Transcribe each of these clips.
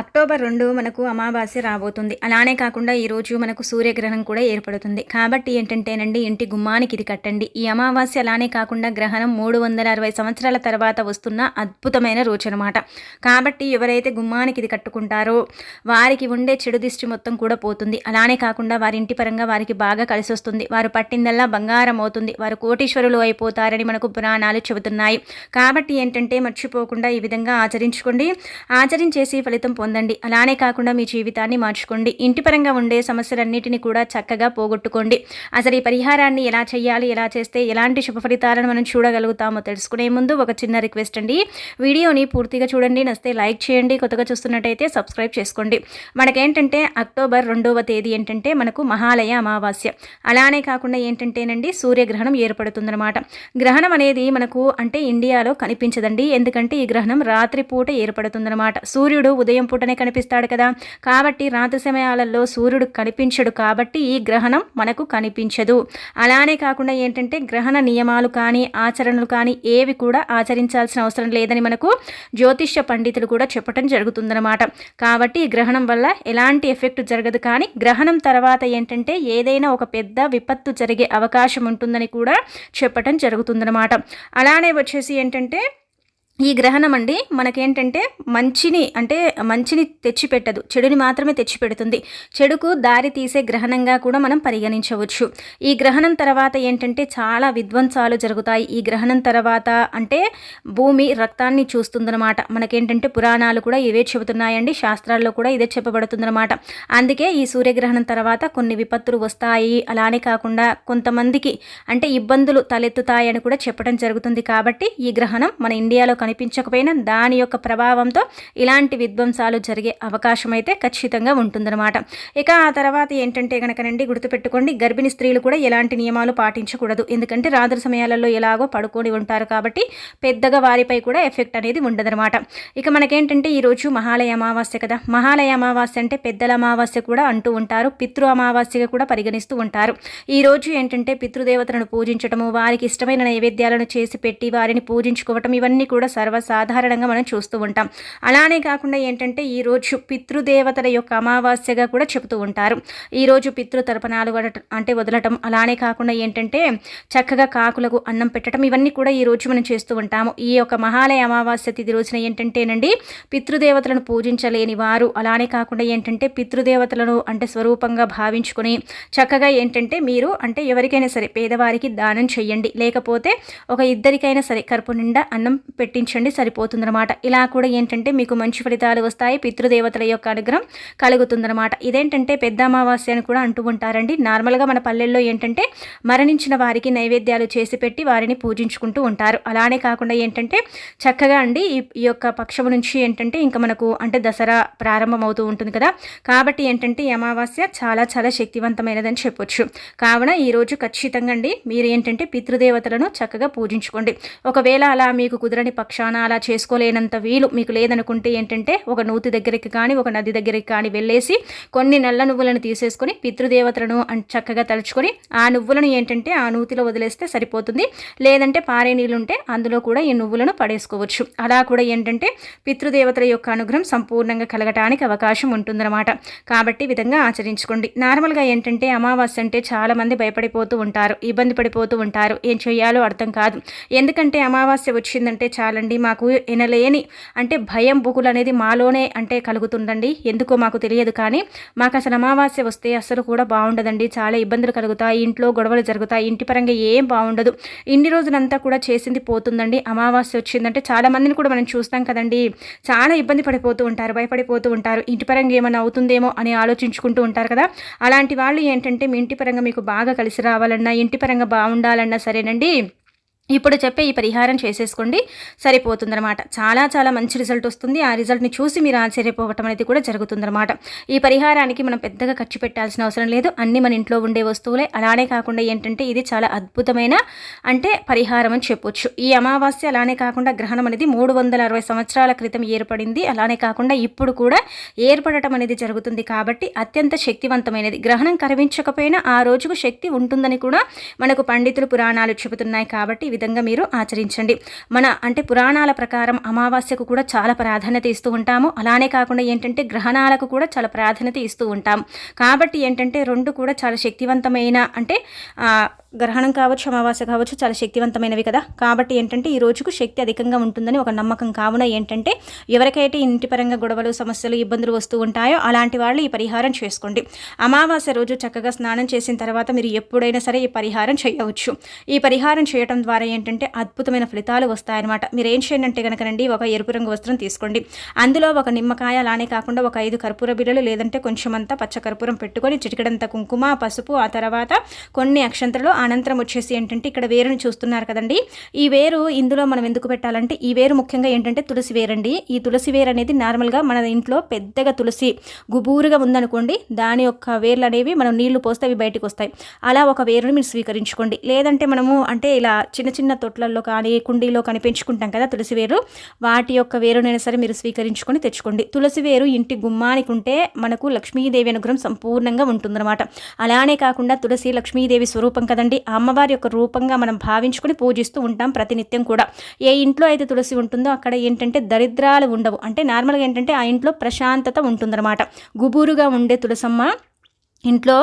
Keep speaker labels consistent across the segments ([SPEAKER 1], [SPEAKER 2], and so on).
[SPEAKER 1] October రెండు మనకు అమావాస్య రాబోతుంది. అలానే కాకుండా ఈరోజు మనకు సూర్యగ్రహణం కూడా ఏర్పడుతుంది. కాబట్టి ఏంటంటేనండి ఇంటి గుమ్మానికి ఇది కట్టండి. ఈ అమావాస్య అలానే కాకుండా గ్రహణం మూడు వందల అరవై సంవత్సరాల తర్వాత వస్తున్న అద్భుతమైన రోజు అనమాట కాబట్టి ఎవరైతే గుమ్మానికి ఇది కట్టుకుంటారో వారికి ఉండే చెడు దిష్టి మొత్తం కూడా పోతుంది. అలానే కాకుండా వారి ఇంటి పరంగా వారికి బాగా కలిసి వస్తుంది. వారు పట్టిందల్లా బంగారం అవుతుంది. వారు కోటీశ్వరులు అయిపోతారని మనకు పురాణాలు చెబుతున్నాయి. కాబట్టి ఏంటంటే మర్చిపోకుండా ఈ విధంగా ఆచరించుకోండి. ఆచరించేసి ఫలితం పొందండి అలానే కాకుండా మీ జీవితాన్ని మార్చుకోండి. ఇంటి పరంగా ఉండే సమస్యలన్నిటిని కూడా చక్కగా పోగొట్టుకోండి. అసలు ఈ పరిహారాన్ని ఎలా చేయాలి ఎలా చేస్తే ఎలాంటి శుభ ఫలితాలను మనం చూడగలుగుతామో తెలుసుకునే ముందు ఒక చిన్న రిక్వెస్ట్ అండి. వీడియోని పూర్తిగా చూడండి నస్తే లైక్ చేయండి కొత్తగా చూస్తున్నట్టయితే సబ్స్క్రైబ్ చేసుకోండి. మనకేంటంటే అక్టోబర్ రెండవ తేదీ ఏంటంటే మనకు మహాలయ అమావాస్య. అలానే కాకుండా ఏంటంటేనండి సూర్యగ్రహణం ఏర్పడుతుందన్నమాట. గ్రహణం అనేది మనకు అంటే ఇండియాలో కనిపించదండి. ఎందుకంటే ఈ గ్రహణం రాత్రిపూట ఏర్పడుతుందన్నమాట. సూర్యుడు ఉదయం పూటనే కనిపిస్తాడు కదా. కాబట్టి రాత్రి సమయాలలో సూర్యుడు కనిపించడు కాబట్టి ఈ గ్రహణం మనకు కనిపించదు. అలానే కాకుండా ఏంటంటే గ్రహణ నియమాలు కానీ ఆచరణలు కానీ ఏవి కూడా ఆచరించాల్సిన అవసరం లేదని మనకు జ్యోతిష్య పండితులు కూడా చెప్పడం జరుగుతుందన్నమాట. కాబట్టి ఈ గ్రహణం వల్ల ఎలాంటి ఎఫెక్ట్ జరగదు కానీ గ్రహణం తర్వాత ఏంటంటే ఏదైనా ఒక పెద్ద విపత్తు జరిగే అవకాశం ఉంటుందని కూడా చెప్పటం జరుగుతుందన్నమాట. అలానే వచ్చేసి ఏంటంటే ఈ గ్రహణం అండి మనకేంటంటే మంచిని అంటే మంచిని తెచ్చిపెట్టదు. చెడుని మాత్రమే తెచ్చిపెడుతుంది. చెడుకు దారి తీసే గ్రహణంగా కూడా మనం పరిగణించవచ్చు. ఈ గ్రహణం తర్వాత ఏంటంటే చాలా విధ్వంసాలు జరుగుతాయి. ఈ గ్రహణం తర్వాత అంటే భూమి రక్తాన్ని చూస్తుందన్నమాట. మనకేంటంటే పురాణాలు కూడా ఇవే చెబుతున్నాయండి. శాస్త్రాల్లో కూడా ఇదే చెప్పబడుతుందన్నమాట. అందుకే ఈ సూర్యగ్రహణం తర్వాత కొన్ని విపత్తులు వస్తాయి. అలానే కాకుండా కొంతమందికి అంటే ఇబ్బందులు తలెత్తుతాయని కూడా చెప్పడం జరుగుతుంది కాబట్టి ఈ గ్రహణం మన ఇండియాలో కనిపించకపోయినా దాని యొక్క ప్రభావంతో ఇలాంటి విధ్వంసాలు జరిగే అవకాశం అయితే ఖచ్చితంగా ఉంటుందన్నమాట. ఇక ఆ తర్వాత ఏంటంటే కనుకనండి గుర్తుపెట్టుకోండి గర్భిణీ స్త్రీలు కూడా ఎలాంటి నియమాలు పాటించకూడదు. ఎందుకంటే రాత్రి సమయాలలో ఎలాగో పడుకొని ఉంటారు కాబట్టి పెద్దగా వారిపై కూడా ఎఫెక్ట్ అనేది ఉండదన్నమాట. ఇక మనకేంటంటే ఈరోజు మహాలయ అమావాస్య కదా. మహాలయ అమావాస్య అంటే పెద్దల అమావాస్య కూడా అంటూ ఉంటారు. పితృ అమావాస్యగా కూడా పరిగణిస్తూ ఉంటారు. ఈ రోజు ఏంటంటే పితృదేవతలను పూజించటము వారికి ఇష్టమైన నైవేద్యాలను చేసి పెట్టి వారిని పూజించుకోవటం ఇవన్నీ కూడా సర్వసాధారణంగా మనం చూస్తూ ఉంటాం. అలానే కాకుండా ఏంటంటే ఈరోజు పితృదేవతల యొక్క అమావాస్యగా కూడా చెబుతూ ఉంటారు. ఈరోజు పితృ తర్పణాలు అంటే వదలటం అలానే కాకుండా ఏంటంటే చక్కగా కాకులకు అన్నం పెట్టడం ఇవన్నీ కూడా ఈ రోజు మనం చేస్తూ ఉంటాము. ఈ యొక్క మహాలయ అమావాస్య తిథి రోజున ఏంటంటేనండి పితృదేవతలను పూజించలేని వారు అలానే కాకుండా ఏంటంటే పితృదేవతలను అంటే స్వరూపంగా భావించుకొని చక్కగా ఏంటంటే మీరు అంటే ఎవరికైనా సరే పేదవారికి దానం చేయండి లేకపోతే ఒక ఇద్దరికైనా సరే కరుపు నిండా అన్నం పెట్టించండి సరిపోతుందన్నమాట. ఇలా కూడా ఏంటంటే మీకు మంచి ఫలితాలు వస్తాయి పితృదేవతల యొక్క అనుగ్రహం కలుగుతుందన్నమాట. ఇదేంటంటే పెద్ద అమావాస్య అని కూడా అంటూ ఉంటారండి. నార్మల్గా మన పల్లెల్లో ఏంటంటే మరణించిన వారికి నైవేద్యాలు చేసి పెట్టి వారిని పూజించుకుంటూ ఉంటారు. అలానే కాకుండా ఏంటంటే చక్కగా అండి ఈ యొక్క పక్షము నుంచి ఏంటంటే ఇంకా మనకు అంటే దసరా ప్రారంభం అవుతూ ఉంటుంది కదా. కాబట్టి ఏంటంటే ఈ అమావాస్య చాలా చాలా శక్తివంతమైనదని చెప్పొచ్చు. కావున ఈరోజు ఖచ్చితంగా అండి మీరు ఏంటంటే పితృదేవతలను చక్కగా పూజించుకోండి. ఒకవేళ అలా మీకు కుదరని పక్షాన అలా చేసుకోలేనంత వీలు మీకు లేదనుకుంటే ఏంటంటే ఒక నూతి దగ్గరికి కానీ ఒక నది దగ్గరికి కానీ వెళ్ళేసి కొన్ని నల్ల నువ్వులను తీసేసుకొని పితృదేవతలను చక్కగా తలుచుకొని ఆ నువ్వులను ఏంటంటే ఆ నూతిలో వదిలేస్తే సరిపోతుంది. లేదంటే పారే నీళ్ళుంటే అందులో కూడా ఈ నువ్వులను పడేసుకోవచ్చు. అలా కూడా ఏంటంటే పితృదేవతల యొక్క అనుగ్రహం సంపూర్ణంగా కలగటానికి అవకాశం ఉంటుందన్నమాట. కాబట్టి విధంగా ఆచరించుకోండి. నార్మల్గా ఏంటంటే అమావాస్య అంటే చాలామంది భయపడిపోతూ ఉంటారు ఇబ్బంది పడిపోతూ ఉంటారు. ఏం చేయాలో అర్థం కాదు. ఎందుకంటే అమావాస్య వచ్చిందంటే చాలా చాలండి మాకు ఎనలేని అంటే భయం బుకులు అనేది మాలోనే అంటే కలుగుతుందండి. ఎందుకో మాకు తెలియదు కానీ మాకు అసలు అమావాస్య వస్తే అసలు కూడా బాగుండదండి. చాలా ఇబ్బందులు కలుగుతాయి ఇంట్లో గొడవలు జరుగుతాయి ఇంటి పరంగా ఏం బాగుండదు. ఇన్ని రోజులంతా కూడా చేసింది పోతుందండి. అమావాస్య వచ్చిందంటే చాలా మందిని కూడా మనం చూస్తాం కదండి. చాలా ఇబ్బంది పడిపోతూ ఉంటారు భయపడిపోతూ ఉంటారు. ఇంటి పరంగా ఏమైనా అవుతుందేమో అని ఆలోచించుకుంటూ ఉంటారు కదా. అలాంటి వాళ్ళు ఏంటంటే మీ ఇంటి పరంగా మీకు బాగా కలిసి రావాలన్నా ఇంటి పరంగా బాగుండాలన్నా సరేనండి. ఇప్పుడు చెప్పే ఈ పరిహారం చేసేసుకోండి. సరిపోతుందన్నమాట. చాలా చాలా మంచి రిజల్ట్ వస్తుంది. ఆ రిజల్ట్ని చూసి మీరు ఆశ్చర్యపోవటం అనేది కూడా జరుగుతుందన్నమాట. ఈ పరిహారానికి మనం పెద్దగా ఖర్చు పెట్టాల్సిన అవసరం లేదు. అన్నీ మన ఇంట్లో ఉండే వస్తువులే. అలానే కాకుండా ఏంటంటే ఇది చాలా అద్భుతమైన అంటే పరిహారం అని చెప్పొచ్చు. ఈ అమావాస్య అలానే కాకుండా గ్రహణం అనేది మూడు వందల అరవై సంవత్సరాల క్రితం ఏర్పడింది. అలానే కాకుండా ఇప్పుడు కూడా ఏర్పడటం అనేది జరుగుతుంది కాబట్టి అత్యంత శక్తివంతమైనది. గ్రహణం కరవించకపోయినా ఆ రోజుకు శక్తి ఉంటుందని కూడా మనకు పండితులు పురాణాలు చెబుతున్నాయి కాబట్టి విధంగా మీరు ఆచరించండి. మన అంటే పురాణాల ప్రకారం అమావాస్యకు కూడా చాలా ప్రాధాన్యత ఇస్తూ ఉంటాము. అలానే కాకుండా ఏంటంటే గ్రహణాలకు కూడా చాలా ప్రాధాన్యత ఇస్తూ ఉంటాం. కాబట్టి ఏంటంటే రెండు కూడా చాలా శక్తివంతమైన అంటే గ్రహణం కావచ్చు అమావాస్య కావచ్చు చాలా శక్తివంతమైనవి కదా. కాబట్టి ఏంటంటే ఈ రోజుకు శక్తి అధికంగా ఉంటుందని ఒక నమ్మకం. కావున ఏంటంటే ఎవరికైతే ఇంటి పరంగా గొడవలు సమస్యలు ఇబ్బందులు వస్తూ ఉంటాయో అలాంటి వాళ్ళు ఈ పరిహారం చేసుకోండి. అమావాస్య రోజు చక్కగా స్నానం చేసిన తర్వాత మీరు ఎప్పుడైనా సరే ఈ పరిహారం చేయవచ్చు. ఈ పరిహారం చేయడం ద్వారా ఏంటంటే అద్భుతమైన ఫలితాలు వస్తాయన్నమాట. మీరు ఏం చేయండి అంటే కనుకనండి ఒక ఎరుపు రంగు వస్త్రం తీసుకోండి. అందులో ఒక నిమ్మకాయ అలానే కాకుండా ఒక ఐదు కర్పూర బిళ్ళలు లేదంటే కొంచెం అంతా పచ్చ కర్పూరం పెట్టుకొని చిటికడంత కుంకుమ పసుపు ఆ తర్వాత కొన్ని అక్షంతలు అనంతరం వచ్చేసి ఏంటంటే ఇక్కడ వేరుని చూస్తున్నారు కదండి. ఈ వేరు ఇందులో మనం ఎందుకు పెట్టాలంటే ఈ వేరు ముఖ్యంగా ఏంటంటే తులసి వేరండి. ఈ తులసి వేరు అనేది నార్మల్గా మన ఇంట్లో పెద్దగా తులసి గుబూరుగా ఉందనుకోండి దాని యొక్క వేర్లు అనేవి మనం నీళ్ళు పోస్తే అవి బయటకు వస్తాయి. అలా ఒక వేరుని మీరు స్వీకరించుకోండి. లేదంటే మనము అంటే ఇలా చిన్న చిన్న తొట్లల్లో కానీ కుండీలో కానీ పెంచుకుంటాం కదా తులసి వేరు వాటి యొక్క వేరునైనా సరే మీరు స్వీకరించుకొని తెచ్చుకోండి. తులసి వేరు ఇంటి గుమ్మానికి ఉంటే మనకు లక్ష్మీదేవి అనుగ్రహం సంపూర్ణంగా ఉంటుందన్నమాట. అలానే కాకుండా తులసి లక్ష్మీదేవి స్వరూపం కదండి కదండి అమ్మవారి యొక్క రూపంగా మనం భావించుకొని పూజిస్తూ ఉంటాం ప్రతినిత్యం కూడా. ఏ ఇంట్లో అయితే తులసి ఉంటుందో అక్కడ ఏంటంటే దరిద్రాలు ఉండవు. అంటే నార్మల్గా ఏంటంటే ఆ ఇంట్లో ప్రశాంతత ఉంటుందన్నమాట. గుబురుగా ఉండే తులసమ్మ ఇంట్లో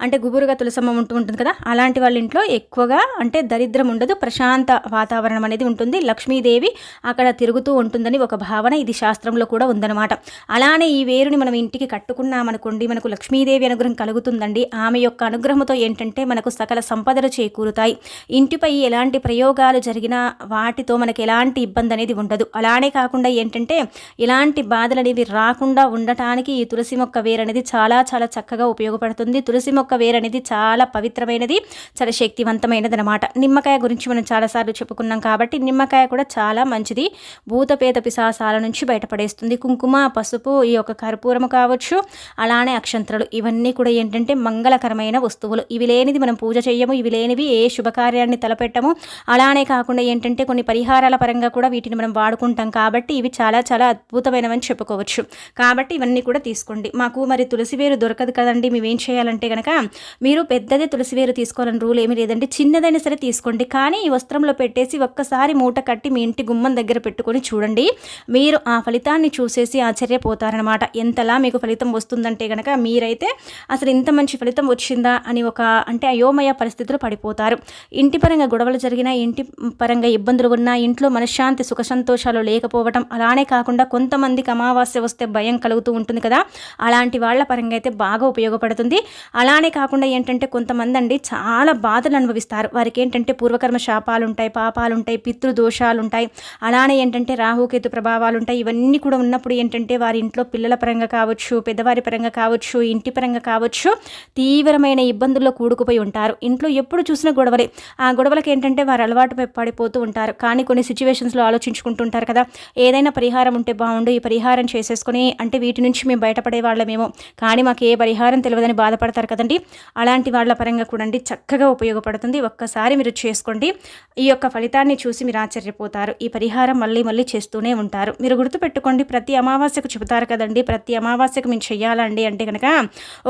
[SPEAKER 1] అంటే గుబురుగా తులసమ్మ ఉంటూ ఉంటుంది కదా? అలాంటి వాళ్ళ ఇంట్లో ఎక్కువగా అంటే దరిద్రం ఉండదు ప్రశాంత వాతావరణం అనేది ఉంటుంది. లక్ష్మీదేవి అక్కడ తిరుగుతూ ఉంటుందని ఒక భావన ఇది శాస్త్రంలో కూడా ఉందన్నమాట. అలానే ఈ వేరుని మనం ఇంటికి కట్టుకున్నామనుకోండి మనకు లక్ష్మీదేవి అనుగ్రహం కలుగుతుందండి. ఆమె యొక్క అనుగ్రహంతో ఏంటంటే మనకు సకల సంపదలు చేకూరుతాయి. ఇంటిపై ఎలాంటి ప్రయోగాలు జరిగినా వాటితో మనకి ఎలాంటి ఇబ్బంది అనేది ఉండదు. అలానే కాకుండా ఏంటంటే ఎలాంటి బాధలు అనేవి రాకుండా ఉండటానికి ఈ తులసి మొక్క వేరు అనేది చాలా చాలా చక్కగా ఉపయోగపడుతుంది. ఉపయోగపడుతుంది తులసి మొక్క వేరు అనేది చాలా పవిత్రమైనది చాలా శక్తివంతమైనది అనమాట నిమ్మకాయ గురించి మనం చాలాసార్లు చెప్పుకున్నాం కాబట్టి నిమ్మకాయ కూడా చాలా మంచిది. భూతపేత పిశాసాల నుంచి బయటపడేస్తుంది. కుంకుమ పసుపు ఈ యొక్క కర్పూరము కావచ్చు అలానే అక్షంతరలు. ఇవన్నీ కూడా ఏంటంటే మంగళకరమైన వస్తువులు. ఇవి లేనిది మనం పూజ చేయము ఇవి లేనివి ఏ శుభకార్యాన్ని తలపెట్టము. అలానే కాకుండా ఏంటంటే కొన్ని పరిహారాల పరంగా కూడా వీటిని మనం వాడుకుంటాం కాబట్టి ఇవి చాలా చాలా అద్భుతమైనవని చెప్పుకోవచ్చు. కాబట్టి ఇవన్నీ కూడా తీసుకోండి. మాకు మరి తులసి వేరు దొరకదు కదండి మేము ఏం చేయాలంటే కనుక మీరు పెద్దది తులసి వేరు తీసుకోవాలని రూల్ ఏమీ లేదండి. చిన్నదైనా సరే తీసుకోండి. కానీ ఈ వస్త్రంలో పెట్టేసి ఒక్కసారి మూట కట్టి మీ ఇంటి గుమ్మం దగ్గర పెట్టుకొని చూడండి. మీరు ఆ ఫలితాన్ని చూసేసి ఆశ్చర్యపోతారనమాట ఎంతలా మీకు ఫలితం వస్తుందంటే కనుక మీరైతే అసలు ఇంత మంచి ఫలితం వచ్చిందా అని ఒక అంటే అయోమయ పరిస్థితులు పడిపోతారు. ఇంటి పరంగా గొడవలు జరిగినా ఇంటి పరంగా ఇబ్బందులు ఉన్నా ఇంట్లో మనశ్శాంతి సుఖ సంతోషాలు లేకపోవడం అలానే కాకుండా కొంతమందికి అమావాస్య వస్తే భయం కలుగుతూ ఉంటుంది కదా. అలాంటి వాళ్ళ పరంగా అయితే బాగా ఉపయోగపడుతుంది ఉపయోగపడుతుంది అలానే కాకుండా ఏంటంటే కొంతమంది అండి చాలా బాధలు అనుభవిస్తారు. వారికి ఏంటంటే పూర్వకర్మ శాపాలు ఉంటాయి పాపాలు ఉంటాయి పితృదోషాలు ఉంటాయి అలానే ఏంటంటే రాహుకేతు ప్రభావాలు ఉంటాయి ఇవన్నీ కూడా ఉన్నప్పుడు ఏంటంటే వారి ఇంట్లో పిల్లల పరంగా కావచ్చు పెద్దవారి పరంగా కావచ్చు ఇంటి పరంగా కావచ్చు తీవ్రమైన ఇబ్బందుల్లో కూడుకుపోయి ఉంటారు. ఇంట్లో ఎప్పుడు చూసిన గొడవలే. ఆ గొడవలకి ఏంటంటే వారు అలవాటు పడిపోతూ ఉంటారు. కానీ కొన్ని సిచ్యువేషన్స్లో ఆలోచించుకుంటుంటారు కదా. ఏదైనా పరిహారం ఉంటే బాగుండు. ఈ పరిహారం చేసేసుకొని అంటే వీటి నుంచి మేము బయటపడే వాళ్ళమేమో కానీ మాకు ఏ పరిహారం తెలియదు తెలియదని బాధపడతారు కదండి. అలాంటి వాళ్ళ పరంగా కూడా అండి చక్కగా ఉపయోగపడుతుంది. ఒక్కసారి మీరు చేసుకోండి. ఈ యొక్క ఫలితాన్ని చూసి మీరు ఆశ్చర్యపోతారు. ఈ పరిహారం మళ్ళీ మళ్ళీ చేస్తూనే ఉంటారు. మీరు గుర్తుపెట్టుకోండి ప్రతి అమావాస్యకు చెబుతారు కదండి. ప్రతి అమావాస్యకు మేము చేయాలండి అంటే కనుక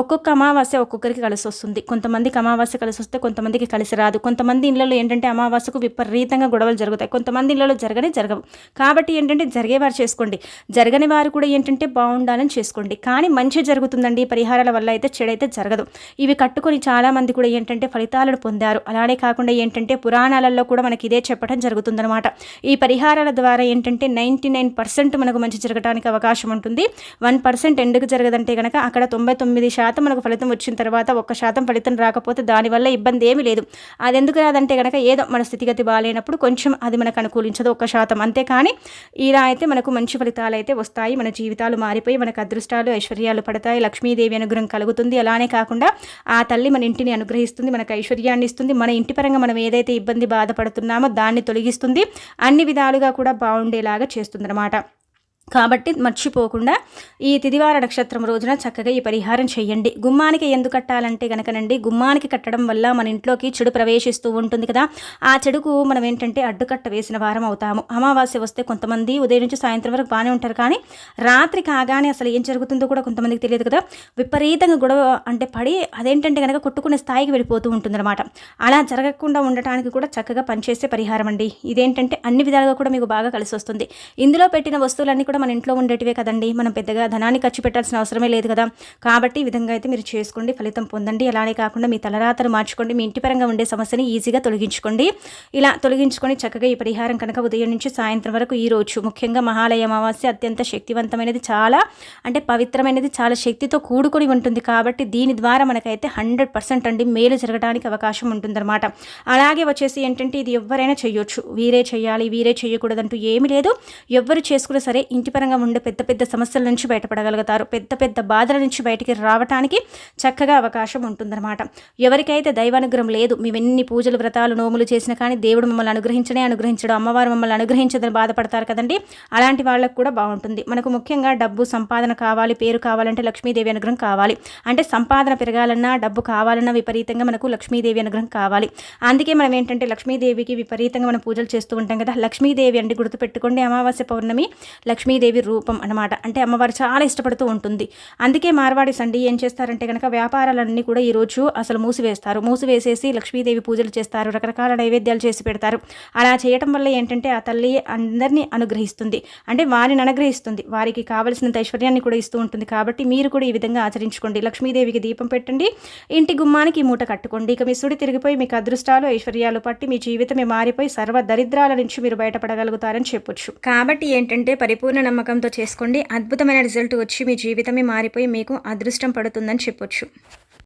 [SPEAKER 1] ఒక్కొక్క అమావాస్య ఒక్కొక్కరికి కలిసి వస్తుంది. కొంతమందికి అమావాస్య కలిసి వస్తే కొంతమందికి కలిసి రాదు. కొంతమంది ఇళ్ళలో ఏంటంటే అమావాస్యకు విపరీతంగా గొడవలు జరుగుతాయి. కొంతమంది ఇళ్ళలో జరగనే జరగవు. కాబట్టి ఏంటంటే జరిగేవారు చేసుకోండి. జరగని వారు కూడా ఏంటంటే బాగుండాలని చేసుకోండి. కానీ మంచి జరుగుతుందండి. పరిహారాల వల్ల అయితే అయితే జరగదు. ఇవి కట్టుకొని చాలామంది కూడా ఏంటంటే ఫలితాలను పొందారు. అలానే కాకుండా ఏంటంటే పురాణాలలో కూడా మనకి ఇదే చెప్పడం జరుగుతుందనమాట ఈ పరిహారాల ద్వారా ఏంటంటే నైంటీ నైన్ పర్సెంట్ మనకు మంచి జరగడానికి అవకాశం ఉంటుంది. వన్ పర్సెంట్ ఎందుకు జరగదంటే కనుక అక్కడ తొంభై తొమ్మిది శాతం మనకు ఫలితం వచ్చిన తర్వాత ఒక్క శాతం ఫలితం రాకపోతే దానివల్ల ఇబ్బంది ఏమీ లేదు. అది ఎందుకు రాదంటే కనుక ఏదో మన స్థితిగతి బాగాలేనప్పుడు కొంచెం అది మనకు అనుకూలించదు ఒక్క శాతం. అంతేకాని ఇలా అయితే మనకు మంచి ఫలితాలు అయితే వస్తాయి. మన జీవితాలు మారిపోయి మనకు అదృష్టాలు ఐశ్వర్యాలు పడతాయి. లక్ష్మీదేవి అనుగ్రహం కలుగుతుంది. అలానే కాకుండా ఆ తల్లి మన ఇంటిని అనుగ్రహిస్తుంది మనకు ఐశ్వర్యాన్ని ఇస్తుంది మన ఇంటి పరంగా మనం ఏదైతే ఇబ్బంది బాధపడుతున్నామో దాన్ని తొలగిస్తుంది అన్ని విధాలుగా కూడా బాగుండేలాగా చేస్తుందన్నమాట. కాబట్టి మర్చిపోకుండా ఈ తిదివార నక్షత్రం రోజున చక్కగా ఈ పరిహారం చేయండి. గుమ్మానికి ఎందుకు కట్టాలంటే కనుకనండి గుమ్మానికి కట్టడం వల్ల మన ఇంట్లోకి చెడు ప్రవేశిస్తూ ఉంటుంది కదా. ఆ చెడుకు మనం ఏంటంటే అడ్డుకట్ట వేసిన వారం అవుతాము. అమావాస్య వస్తే కొంతమంది ఉదయం నుంచి సాయంత్రం వరకు బాగానే ఉంటారు కానీ రాత్రి కాగానే అసలు ఏం జరుగుతుందో కూడా కొంతమందికి తెలియదు కదా. విపరీతంగా గొడవ అంటే పడి అదేంటంటే కనుక కొట్టుకునే స్థాయికి వెళ్ళిపోతూ ఉంటుందన్నమాట. అలా జరగకుండా ఉండటానికి కూడా చక్కగా పనిచేసే పరిహారం అండి. ఇదేంటంటే అన్ని విధాలుగా కూడా మీకు బాగా కలిసి వస్తుంది. ఇందులో పెట్టిన వస్తువులన్నీ కూడా మన ఇంట్లో ఉండేటివే కదండి. మనం పెద్దగా ధనాన్ని ఖర్చు పెట్టాల్సిన అవసరమే లేదు కదా. కాబట్టి ఈ విధంగా అయితే మీరు చేసుకోండి ఫలితం పొందండి. అలానే కాకుండా మీ తలరాతలు మార్చుకోండి మీ ఇంటి పరంగా ఉండే సమస్యని ఈజీగా తొలగించుకోండి. ఇలా తొలగించుకొని చక్కగా ఈ పరిహారం కనుక ఉదయం నుంచి సాయంత్రం వరకు ఈ రోజు ముఖ్యంగా మహాలయ అమావాస్య అత్యంత శక్తివంతమైనది చాలా అంటే పవిత్రమైనది చాలా శక్తితో కూడుకొని ఉంటుంది. కాబట్టి దీని ద్వారా మనకైతే హండ్రెడ్ పర్సెంట్ అండి మేలు జరగడానికి అవకాశం ఉంటుందన్నమాట. అలాగే వచ్చేసి ఏంటంటే ఇది ఎవరైనా చేయొచ్చు. వీరే చేయాలి వీరే చేయకూడదంటూ ఏమీ లేదు. ఎవరు చేసుకున్నా సరే ఇంటి పరంగా ఉండే పెద్ద పెద్ద సమస్యల నుంచి బయటపడగలుగుతారు. పెద్ద పెద్ద బాధల నుంచి బయటికి రావడానికి చక్కగా అవకాశం ఉంటుందన్నమాట. ఎవరికైతే దైవానుగ్రహం లేదు మేమెన్ని ఎన్ని పూజలు వ్రతాలు నోములు చేసినా కానీ దేవుడు మమ్మల్ని అనుగ్రహించనే అనుగ్రహించడం. అమ్మవారు మమ్మల్ని అనుగ్రహించదని బాధపడతారు కదండి? అలాంటి వాళ్ళకు కూడా బాగుంటుంది. మనకు ముఖ్యంగా డబ్బు సంపాదన కావాలి పేరు కావాలంటే లక్ష్మీదేవి అనుగ్రహం కావాలి. అంటే సంపాదన పెరగాలన్నా డబ్బు కావాలన్నా విపరీతంగా మనకు లక్ష్మీదేవి అనుగ్రహం కావాలి. అందుకే మనం ఏంటంటే లక్ష్మీదేవికి విపరీతంగా మనం పూజలు చేస్తూ ఉంటాం కదా. లక్ష్మీదేవి అండి గుర్తుపెట్టుకోండి. అమావాస్య పౌర్ణమి లక్ష్మీదేవి రూపం అనమాట అంటే అమ్మవారు చాలా ఇష్టపడుతూ ఉంటుంది. అందుకే మార్వాడిస్ అండి ఏం చేస్తారంటే కనుక వ్యాపారాలన్నీ కూడా ఈరోజు అసలు మూసివేస్తారు. మూసివేసేసి లక్ష్మీదేవి పూజలు చేస్తారు. రకరకాల నైవేద్యాలు చేసి పెడతారు. అలా చేయటం వల్ల ఏంటంటే ఆ తల్లి అందరినీ అనుగ్రహిస్తుంది. అంటే వారిని అనుగ్రహిస్తుంది. వారికి కావలసినంత ఐశ్వర్యాన్ని కూడా ఇస్తూ ఉంటుంది. కాబట్టి మీరు కూడా ఈ విధంగా ఆచరించుకోండి. లక్ష్మీదేవికి దీపం పెట్టండి. ఇంటి గుమ్మానికి మూట కట్టుకోండి. ఇక మీ సుడి తిరిగిపోయి మీకు అదృష్టాలు ఐశ్వర్యాలు పట్టి మీ జీవితమే మారిపోయి సర్వ దరిద్రాల నుంచి మీరు బయటపడగలుగుతారని చెప్పొచ్చు. కాబట్టి ఏంటంటే పరిపూర్ణ నమ్మకంతో చేసుకోండి. అద్భుతమైన రిజల్ట్ వచ్చి మీ జీవితమే మారిపోయి మీకు అదృష్టం పడుతుందని చెప్పొచ్చు.